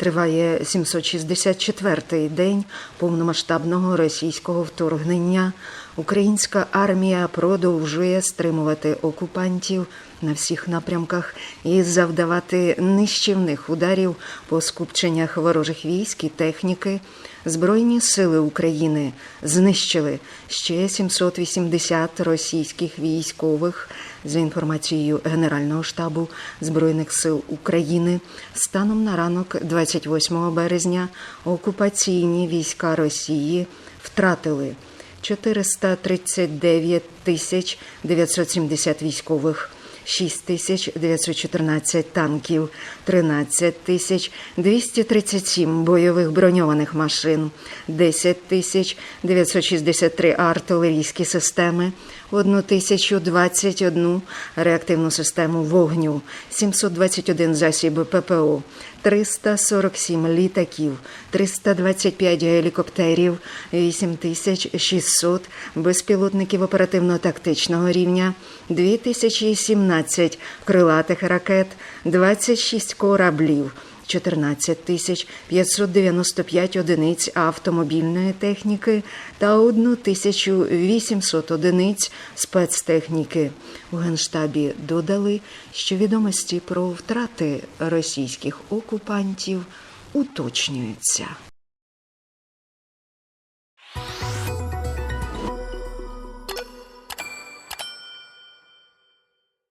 Триває 764-й день повномасштабного російського вторгнення. Українська армія продовжує стримувати окупантів на всіх напрямках і завдавати нищівних ударів по скупченнях ворожих військ і техніки. Збройні сили України знищили ще 780 російських військових. За інформацією Генерального штабу Збройних сил України, станом на ранок 28 березня окупаційні війська Росії втратили 439 тисяч 970 військових. 6 тисяч 914 танків, 13 тисяч 237 бойових броньованих машин, 10 тисяч 963 артилерійські системи, 1 тисячу 21 реактивну систему вогню, 721 засіб ППО, 347 літаків, 325 гелікоптерів, 8600 безпілотників оперативно-тактичного рівня, 2017 крилатих ракет, 26 кораблів. 14 тисяч 595 одиниць автомобільної техніки та 1 тисячу 800 одиниць спецтехніки. У Генштабі додали, що відомості про втрати російських окупантів уточнюються.